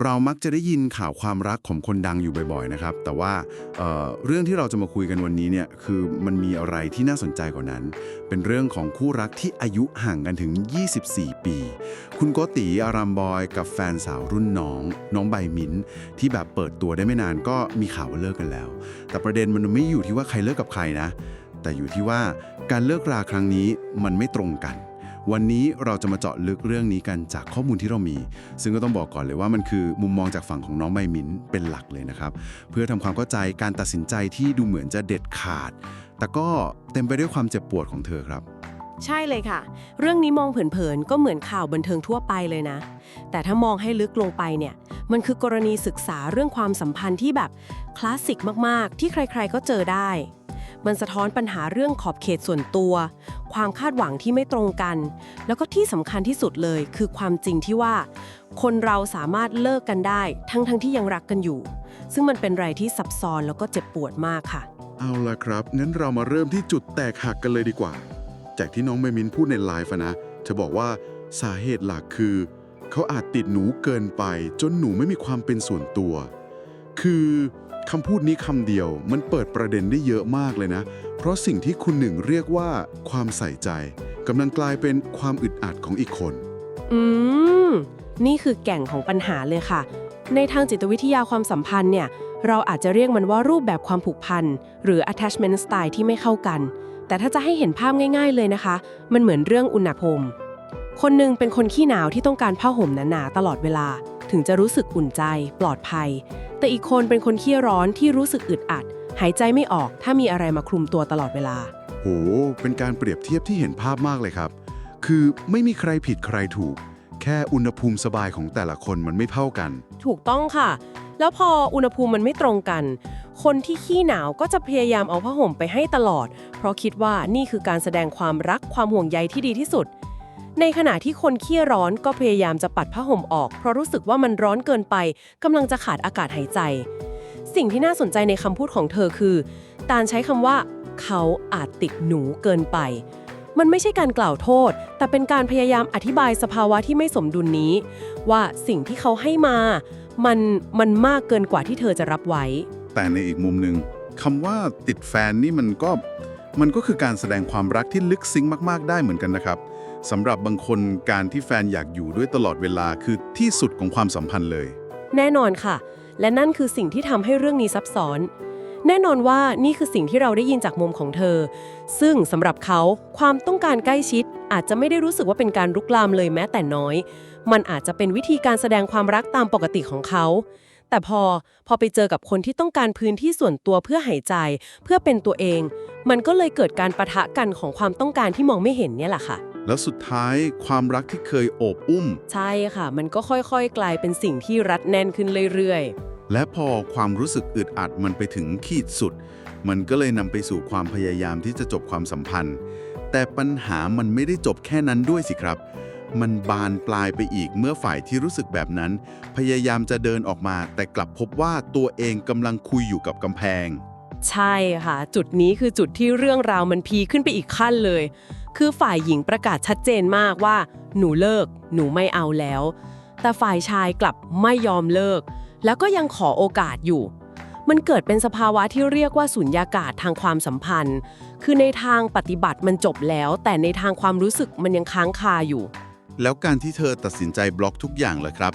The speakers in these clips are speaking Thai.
เรามักจะได้ยินข่าวความรักของคนดังอยู่บ่อยๆนะครับ แต่ว่าเเรื่องที่เราจะมาคุยกันวันนี้เนี่ยคือมันมีอะไรที่น่าสนใจกว่านั้น เป็นเรื่องของคู่รักที่อายุห่างกันถึง 24 ปี คุณโกติอารามบอยกับแฟนสาวรุ่นน้อง น้องใบมิ้นท์ที่แบบเปิดตัวได้ไม่นานก็มีข่าวว่าเลิกกันแล้ว แต่ประเด็นมันไม่อยู่ที่ว่าใครเลิกกับใครนะ แต่อยู่ที่ว่าการเลิกราครั้งนี้มันไม่ตรงกัน วันนี้เราจะมาเจาะลึกเรื่องนี้กันจากข้อมูลที่เรามี ซึ่งก็ต้องบอกก่อนเลยว่ามันคือมุมมองจากฝั่งของน้องใบมิ้นเป็นหลักเลยนะครับ เพื่อทำความเข้าใจการตัดสินใจที่ดูเหมือนจะเด็ดขาด แต่ก็เต็มไปด้วยความเจ็บปวดของเธอครับใช่เลยค่ะ เรื่องนี้มองเผินๆ ก็เหมือนข่าวบันเทิงทั่วไปเลยนะ แต่ถ้ามองให้ลึกลงไปเนี่ย มันคือกรณีศึกษาเรื่องความสัมพันธ์ที่แบบคลาสสิกมากๆ ที่ใครๆ ก็เจอได้ มันสะท้อนปัญหาเรื่องขอบเขตส่วนตัว ความคาดหวังที่ไม่ตรงกัน แล้วก็ที่สำคัญที่สุดเลยคือความจริงที่ว่า คนเราสามารถเลิกกันได้ ทั้งๆที่ยังรักกันอยู่ ซึ่งมันเป็นไรที่ซับซ้อนแล้วก็เจ็บปวดมากค่ะ เอาละครับงั้นเรามาเริ่มที่จุดแตกหักกันเลยดีกว่า จากที่น้องเมมินพูดในไลฟ์อะนะเธอบอกว่าสาเหตุหลักคือ เขาอาจติดหนูเกินไป จนหนูไม่มีความเป็นส่วนตัว คือ คำพูดนี้คำเดียวมันเปิดประเด็นได้เยอะมากเลยนะ เพราะสิ่งที่คุณหนึ่งเรียกว่าความใส่ใจกำลังกลายเป็นความอึดอัดของอีกคน อืม นี่คือแก่งของปัญหาเลยค่ะ ในทางจิตวิทยาความสัมพันธ์เนี่ย เราอาจจะเรียกมันว่ารูปแบบความผูกพัน หรือ attachment style ที่ไม่เข้ากัน แต่ถ้าจะให้เห็นภาพง่าย ๆเลยนะคะ มันเหมือนเรื่องอุณหภูมิคนหนึ่งเป็นคนขี้หนาวที่ต้องการผ้าห่มหนาๆตลอดเวลา ถึงจะรู้สึกอุ่นใจ ปลอดภัย แต่อีกคนเป็นคนขี้ร้อนที่รู้สึกอึดอัด หายใจไม่ออกถ้ามีอะไรมาคลุมตัวตลอดเวลา โห เป็นการเปรียบเทียบที่เห็นภาพมากเลยครับ คือไม่มีใครผิดใครถูก แค่อุณหภูมิสบายของแต่ละคนมันไม่เท่ากัน ถูกต้องค่ะ แล้วพออุณหภูมิมันไม่ตรงกัน คนที่ขี้หนาวก็จะพยายามเอาผ้าห่มไปให้ตลอด เพราะคิดว่านี่คือการแสดงความรักความห่วงใยที่ดีที่สุด ในขณะที่คนขี้ร้อนก็พยายามจะปัดผ้าห่มออก เพราะรู้สึกว่ามันร้อนเกินไปกำลังจะขาดอากาศหายใจ สิ่งที่น่าสนใจในคำพูดของเธอคือ ตารใช้คำว่า เขาอาจติดหนูเกินไป มันไม่ใช่การกล่าวโทษ แต่เป็นการพยายามอธิบายสภาวะที่ไม่สมดุลนี้ ว่าสิ่งที่เขาให้มา มันมันมากเกินกว่าที่เธอจะรับไว้ แต่ในอีกมุมหนึ่งคำว่าติดแฟนนี่มันก็มันก็คือการแสดงความรักที่ลึกซึ้งมาก ๆ ได้เหมือนกันนะครับ สำหรับบางคนการที่แฟนอยากอยู่ด้วยตลอดเวลาคือที่สุดของความสัมพันธ์เลย แน่นอนค่ะ และนั่นคือสิ่งที่ทำให้เรื่องนี้ซับซ้อน แน่นอนว่านี่คือสิ่งที่เราได้ยินจากมุมของเธอ ซึ่งสำหรับเขาความต้องการใกล้ชิด อาจจะไม่ได้รู้สึกว่าเป็นการรุกลามเลยแม้แต่น้อย มันอาจจะเป็นวิธีการแสดงความรักตามปกติของเขาแต่พอพอไปเจอกับคนที่ต้องการพื้นที่ส่วนตัวเพื่อหายใจ เพื่อเป็นตัวเอง มันก็เลยเกิดการประทะกันของความต้องการที่มองไม่เห็นเนี่ยแหละค่ะ แล้วสุดท้ายความรักที่เคยโอบอุ้ม ใช่ค่ะ มันก็ค่อยๆ กลายเป็นสิ่งที่รัดแน่นขึ้นเรื่อยๆ และพอความรู้สึกอึดอัดมันไปถึงขีดสุด มันก็เลยนำไปสู่ความพยายามที่จะจบความสัมพันธ์ แต่ปัญหามันไม่ได้จบแค่นั้นด้วยสิครับ มันบานปลายไปอีกเมื่อฝ่ายที่รู้สึกแบบนั้น พยายามจะเดินออกมา แต่กลับพบว่าตัวเองกำลังคุยอยู่กับกำแพง ใช่ค่ะ จุดนี้คือจุดที่เรื่องราวมันพีขึ้นไปอีกขั้นเลย คือฝ่ายหญิงประกาศชัดเจนมากว่า หนูเลิก หนูไม่เอาแล้ว แต่ฝ่ายชายกลับไม่ยอมเลิก แล้วก็ยังขอโอกาสอยู่ มันเกิดเป็นสภาวะที่เรียกว่าสุญญากาศทางความสัมพันธ์ คือในทางปฏิบัติมันจบแล้ว แต่ในทางความรู้สึกมันยังค้างคาอยู่ แล้วการที่เธอตัดสินใจบล็อกทุกอย่างเลยครับ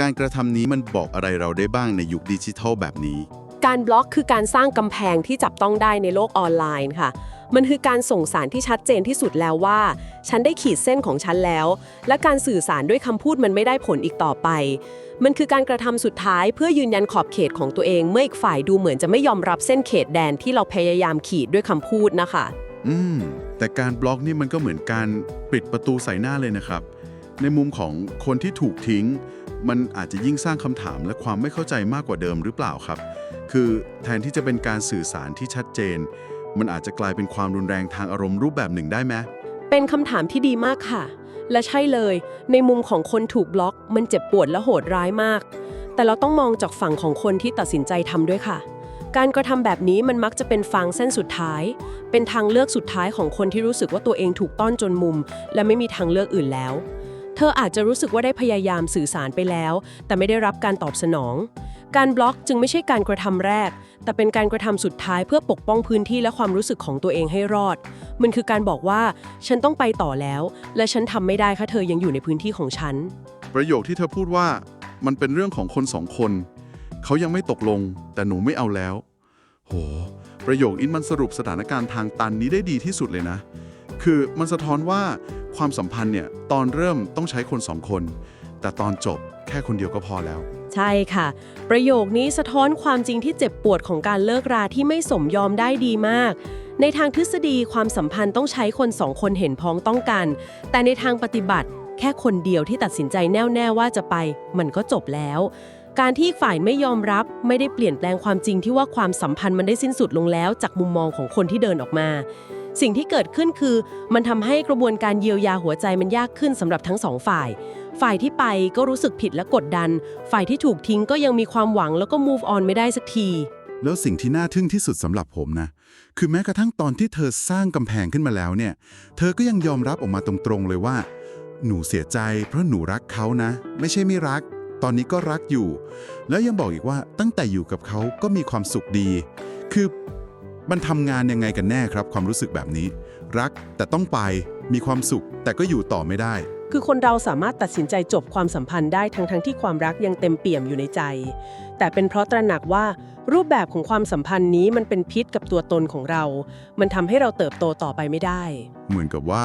การกระทำนี้มันบอกอะไรเราได้บ้างในยุคดิจิทัลแบบนี้ การบล็อกคือการสร้างกำแพงที่จับต้องได้ในโลกออนไลน์ค่ะ มันคือการส่งสารที่ชัดเจนที่สุดแล้วว่า ฉันได้ขีดเส้นของฉันแล้ว และการสื่อสารด้วยคำพูดมันไม่ได้ผลอีกต่อไป มันคือการกระทำสุดท้ายเพื่อยืนยันขอบเขตของตัวเอง เมื่ออีกฝ่ายดูเหมือนจะไม่ยอมรับเส้นเขตแดนที่เราพยายามขีดด้วยคำพูดนะคะ อืม แต่การบล็อกนี่มันก็เหมือนการปิดประตูใส่หน้าเลยนะครับ ในมุมของคนที่ถูกทิ้ง มันอาจจะยิ่งสร้างคำถามและความไม่เข้าใจมากกว่าเดิมหรือเปล่าครับ คือแทนที่จะเป็นการสื่อสารที่ชัดเจน มันอาจจะกลายเป็นความรุนแรงทางอารมณ์รูปแบบหนึ่งได้ไหมเป็นคำถามที่ดีมากค่ะ และใช่เลย ในมุมของคนถูกบล็อก มันเจ็บปวดและโหดร้ายมาก แต่เราต้องมองจากฝั่งของคนที่ตัดสินใจทำด้วยค่ะ การกระทำแบบนี้มันมักจะเป็นฟางเส้นสุดท้าย เป็นทางเลือกสุดท้ายของคนที่รู้สึกว่าตัวเองถูกต้อนจนมุม และไม่มีทางเลือกอื่นแล้ว เธออาจจะรู้สึกว่าได้พยายามสื่อสารไปแล้ว แต่ไม่ได้รับการตอบสนอง การบล็อกจึงไม่ใช่การกระทำแรก แต่เป็นการกระทำสุดท้ายเพื่อปกป้องพื้นที่และความรู้สึกของตัวเองให้รอด มันคือการบอกว่า ฉันต้องไปต่อแล้ว และฉันทำไม่ได้ค่ะเธอยังอยู่ในพื้นที่ของฉัน ประโยคที่เธอพูดว่า มันเป็นเรื่องของคนสองคน เขายังไม่ตกลง แต่หนูไม่เอาแล้ว โห ประโยคนี้มันสรุปสถานการณ์ทางตันนี้ได้ดีที่สุดเลยนะ คือมันสะท้อนว่าความสัมพันธ์เนี่ยตอนเริ่มต้องใช้คนสองคน แต่ตอนจบแค่คนเดียวก็พอแล้ว ใช่ค่ะ ประโยคนี้สะท้อนความจริงที่เจ็บปวดของการเลิกราที่ไม่สมยอมได้ดีมาก ในทางทฤษฎีความสัมพันธ์ต้องใช้คนสองคนเห็นพ้องต้องกัน แต่ในทางปฏิบัติแค่คนเดียวที่ตัดสินใจแน่วแน่ว่าจะไป มันก็จบแล้ว การที่ฝ่ายไม่ยอมรับไม่ได้เปลี่ยนแปลงความจริงที่ว่าความสัมพันธ์มันได้สิ้นสุดลงแล้ว จากมุมมองของคนที่เดินออกมา สิ่งที่เกิดขึ้นคือ มันทำให้กระบวนการเยียวยาหัวใจมันยากขึ้นสำหรับทั้งสองฝ่าย ฝ่ายที่ไปก็รู้สึกผิดและกดดัน ฝ่ายที่ถูกทิ้งก็ยังมีความหวังแล้วก็ move on ไม่ได้สักที แล้วสิ่งที่น่าทึ่งที่สุดสำหรับผมนะ คือแม้กระทั่งตอนที่เธอสร้างกำแพงขึ้นมาแล้วเนี่ย เธอก็ยังยอมรับออกมาตรงๆเลยว่า หนูเสียใจเพราะหนูรักเขานะ ไม่ใช่ไม่รัก ตอนนี้ก็รักอยู่ แล้วยังบอกอีกว่าตั้งแต่อยู่กับเขาก็มีความสุขดี คือมันทำงานยังไงกันแน่ครับ ความรู้สึกแบบนี้ รักแต่ต้องไป มีความสุข แต่ก็อยู่ต่อไม่ได้ คือคนเราสามารถตัดสินใจจบความสัมพันธ์ได้ทั้งทั้งๆที่ความรักยังเต็มเปี่ยมอยู่ในใจ แต่เป็นเพราะตระหนักว่ารูปแบบของความสัมพันธ์นี้มันเป็นพิษกับตัวตนของเรา มันทำให้เราเติบโตต่อไปไม่ได้ เหมือนกับว่า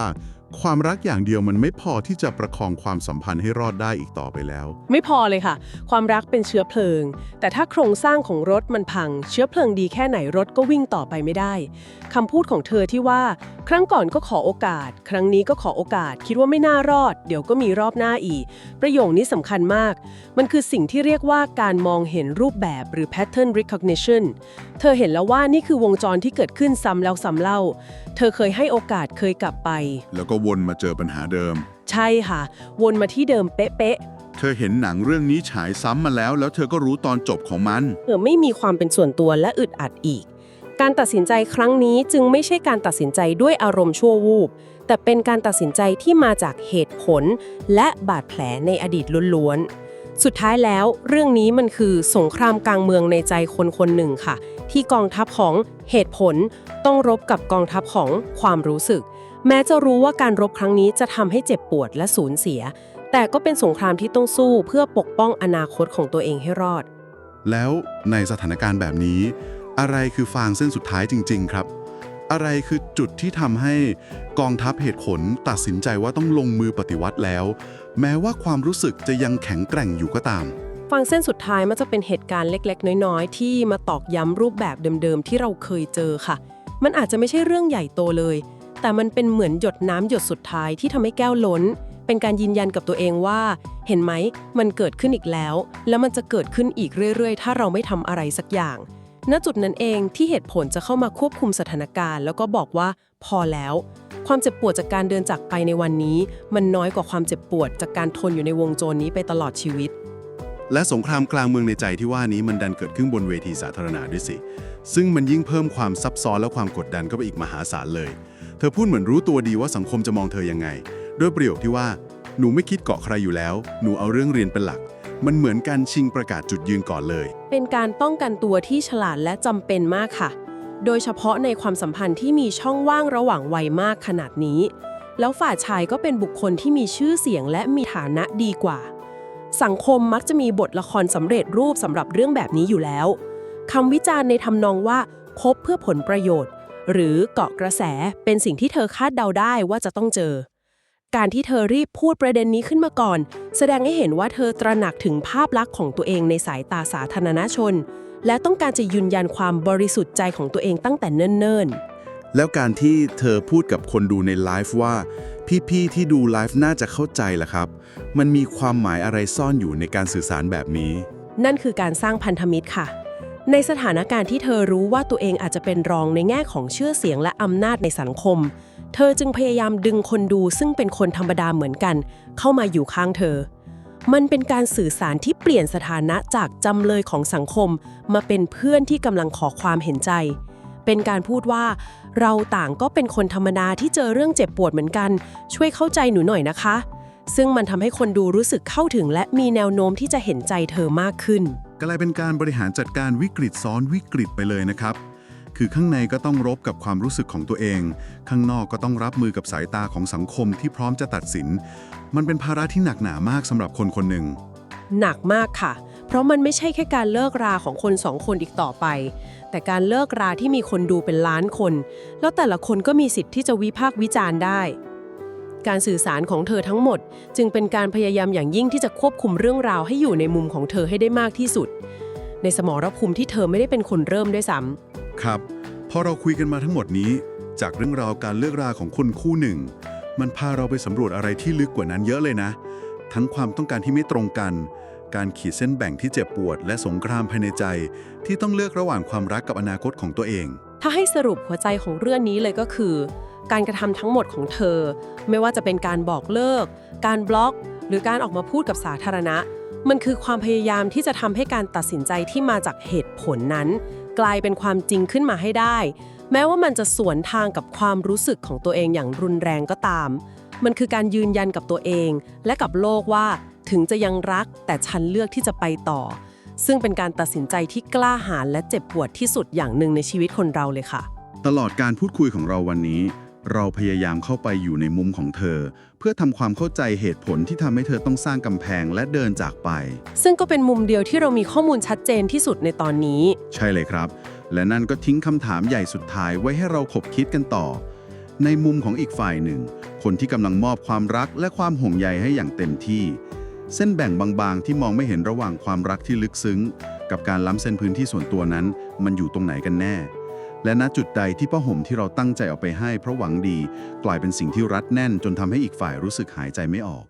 ความรักอย่างเดียวมันไม่พอที่จะประคองความสัมพันธ์ให้รอดได้อีกต่อไปแล้ว ไม่พอเลยค่ะ ความรักเป็นเชื้อเพลิง แต่ถ้าโครงสร้างของรถมันพัง เชื้อเพลิงดีแค่ไหนรถก็วิ่งต่อไปไม่ได้คำพูดของเธอที่ว่า ครั้งก่อนก็ขอโอกาส ครั้งนี้ก็ขอโอกาส คิดว่าไม่น่ารอด เดี๋ยวก็มีรอบหน้าอีก ประโยคนี้สำคัญมาก มันคือสิ่งที่เรียกว่าการมองเห็นรูปแบบหรือ pattern recognition เธอเห็นแล้วว่านี่คือวงจรที่เกิดขึ้นซ้ำแล้วซ้ำเล่า เธอเคยให้โอกาสเคยกลับไป แล้วก็วนมาเจอปัญหาเดิม ใช่ค่ะ วนมาที่เดิมเป๊ะๆเธอเห็นหนังเรื่องนี้ฉายซ้ำมาแล้ว แล้วเธอก็รู้ตอนจบของมันเออไม่มีความเป็นส่วนตัวและอึดอัดอีก การตัดสินใจครั้งนี้จึงไม่ใช่การตัดสินใจด้วยอารมณ์ชั่ววูบ แต่เป็นการตัดสินใจที่มาจากเหตุผล และบาดแผลในอดีตล้วนๆ สุดท้ายแล้วเรื่องนี้มันคือสงครามกลางเมืองในใจคนคนหนึ่งค่ะ ที่กองทัพของเหตุผลต้องรบกับกองทัพของความรู้สึก แม้จะรู้ว่าการรบครั้งนี้จะทำให้เจ็บปวดและสูญเสีย แต่ก็เป็นสงครามที่ต้องสู้เพื่อปกป้องอนาคตของตัวเองให้รอด แล้วในสถานการณ์แบบนี้ อะไรคือฟางเส้นสุดท้ายจริง ๆ ครับ อะไรคือจุดที่ทำให้กองทัพเหตุผลตัดสินใจว่าต้องลงมือปฏิวัติแล้ว แม้ว่าความรู้สึกจะยังแข็งแกร่งอยู่ก็ตามฟังเส้นสุดท้ายมันจะเป็นเหตุการณ์เล็ก ๆ น้อย ๆ ที่มาตอกย้ำรูปแบบเดิม ๆ ที่เราเคยเจอค่ะ มันอาจจะไม่ใช่เรื่องใหญ่โตเลย แต่มันเป็นเหมือนหยดน้ำหยดสุดท้ายที่ทำให้แก้วล้น เป็นการยืนยันกับตัวเองว่า เห็นไหมมันเกิดขึ้นอีกแล้ว แล้วมันจะเกิดขึ้นอีกเรื่อยๆ ถ้าเราไม่ทำอะไรสักอย่าง ณจุดนั้นเองที่เหตุผลจะเข้ามาควบคุมสถานการณ์ แล้วก็บอกว่าพอแล้ว ความเจ็บปวดจากการเดินจากไปในวันนี้ มันน้อยกว่าความเจ็บปวดจากการทนอยู่ในวงโจรนี้ไปตลอดชีวิตและสงครามกลางเมืองในใจที่ว่านี้มันดันเกิดขึ้นบนเวทีสาธารณะด้วยสิ ซึ่งมันยิ่งเพิ่มความซับซ้อนและความกดดันเข้าไปอีกมหาศาลเลย เธอพูดเหมือนรู้ตัวดีว่าสังคมจะมองเธอยังไง ด้วยประโยคที่ว่า หนูไม่คิดเกาะใครอยู่แล้ว หนูเอาเรื่องเรียนเป็นหลัก มันเหมือนการชิงประกาศจุดยืนก่อนเลย เป็นการป้องกันตัวที่ฉลาดและจำเป็นมากค่ะ โดยเฉพาะในความสัมพันธ์ที่มีช่องว่างระหว่างวัยมากขนาดนี้ แล้วฝ่ายชายก็เป็นบุคคลที่มีชื่อเสียงและมีฐานะดีกว่า สังคมมักจะมีบทละครสำเร็จรูปสำหรับเรื่องแบบนี้อยู่แล้วคำวิจารณ์ในทำนองว่าคบเพื่อผลประโยชน์ หรือเกาะกระแสเป็นสิ่งที่เธอคาดเดาได้ว่าจะต้องเจอ การที่เธอรีบพูดประเด็นนี้ขึ้นมาก่อน แสดงให้เห็นว่าเธอตระหนักถึงภาพลักษณ์ของตัวเองในสายตาสาธารณชน และต้องการจะยืนยันความบริสุทธิ์ใจของตัวเองตั้งแต่เนิ่นแล้วการที่เธอพูดกับคนดูในไลฟ์ว่า พี่ๆที่ดูไลฟ์น่าจะเข้าใจล่ะครับ มันมีความหมายอะไรซ่อนอยู่ในการสื่อสารแบบนี้ๆนั่นคือการสร้างพันธมิตรค่ะ ในสถานการณ์ที่เธอรู้ว่าตัวเองอาจจะเป็นรองในแง่ของชื่อเสียงและอำนาจในสังคม เธอจึงพยายามดึงคนดูซึ่งเป็นคนธรรมดาเหมือนกัน เข้ามาอยู่ข้างเธอ มันเป็นการสื่อสารที่เปลี่ยนสถานะจากจำเลยของสังคม มาเป็นเพื่อนที่กำลังขอความเห็นใจ เป็นการพูดว่า เราต่างก็เป็นคนธรรมดาที่เจอเรื่องเจ็บปวดเหมือนกัน ช่วยเข้าใจหนูหน่อยนะคะ ซึ่งมันทำให้คนดูรู้สึกเข้าถึงและมีแนวโน้มที่จะเห็นใจเธอมากขึ้น กลายเป็นการบริหารจัดการวิกฤตซ้อนวิกฤตไปเลยนะครับ คือข้างในก็ต้องรบกับความรู้สึกของตัวเอง ข้างนอกก็ต้องรับมือกับสายตาของสังคมที่พร้อมจะตัดสิน มันเป็นภาระที่หนักหนามากสำหรับคนคนหนึ่ง หนักมากค่ะ เพราะมันไม่ใช่แค่การเลิกราของคนสองคนอีกต่อไป แต่การเลิกราที่มีคนดูเป็นล้านคน แล้วแต่ละคนก็มีสิทธิ์ที่จะวิพากษ์วิจารณ์ได้ การสื่อสารของเธอทั้งหมด จึงเป็นการพยายามอย่างยิ่งที่จะควบคุมเรื่องราวให้อยู่ในมุมของเธอให้ได้มากที่สุด ในสมรภูมิที่เธอไม่ได้เป็นคนเริ่มด้วยซ้ำครับพอเราคุยกันมาทั้งหมดนี้ จากเรื่องราวการเลิกราของคนคู่หนึ่ง มันพาเราไปสำรวจอะไรที่ลึกกว่านั้นเยอะเลยนะ ทั้งความต้องการที่ไม่ตรงกัน การขีดเส้นแบ่งที่เจ็บปวด และสงครามภายในใจ ที่ต้องเลือกระหว่างความรักกับอนาคตของตัวเอง ถ้าให้สรุปหัวใจของเรื่องนี้เลยก็คือ การกระทำทั้งหมดของเธอ ไม่ว่าจะเป็นการบอกเลิก การบล็อก หรือการออกมาพูดกับสาธารณะ มันคือความพยายามที่จะทำให้การตัดสินใจที่มาจากเหตุผลนั้น กลายเป็นความจริงขึ้นมาให้ได้ แม้ว่ามันจะสวนทางกับความรู้สึกของตัวเองอย่างรุนแรงก็ตาม มันคือการยืนยันกับตัวเอง และกับโลกว่าถึงจะยังรัก แต่ฉันเลือกที่จะไปต่อ ซึ่งเป็นการตัดสินใจที่กล้าหาญและเจ็บปวดที่สุดอย่างหนึ่งในชีวิตคนเราเลยค่ะตลอดการพูดคุยของเราวันนี้ เราพยายามเข้าไปอยู่ในมุมของเธอ เพื่อทำความเข้าใจเหตุผลที่ทำให้เธอต้องสร้างกำแพงและเดินจากไป ซึ่งก็เป็นมุมเดียวที่เรามีข้อมูลชัดเจนที่สุดในตอนนี้ ใช่เลยครับ และนั่นก็ทิ้งคำถามใหญ่สุดท้ายไว้ให้เราขบคิดกันต่อ ในมุมของอีกฝ่ายหนึ่ง คนที่กำลังมอบความรักและความห่วงใยให้อย่างเต็มที่ เส้นแบ่งบางๆ ที่มองไม่เห็นระหว่างความรักที่ลึกซึ้ง กับการล้ำเส้นพื้นที่ส่วนตัวนั้น มันอยู่ตรงไหนกันแน่ และณจุดใดที่ผ้าห่มที่เราตั้งใจเอาไปให้เพราะหวังดี กลายเป็นสิ่งที่รัดแน่นจนทำให้อีกฝ่ายรู้สึกหายใจไม่ออก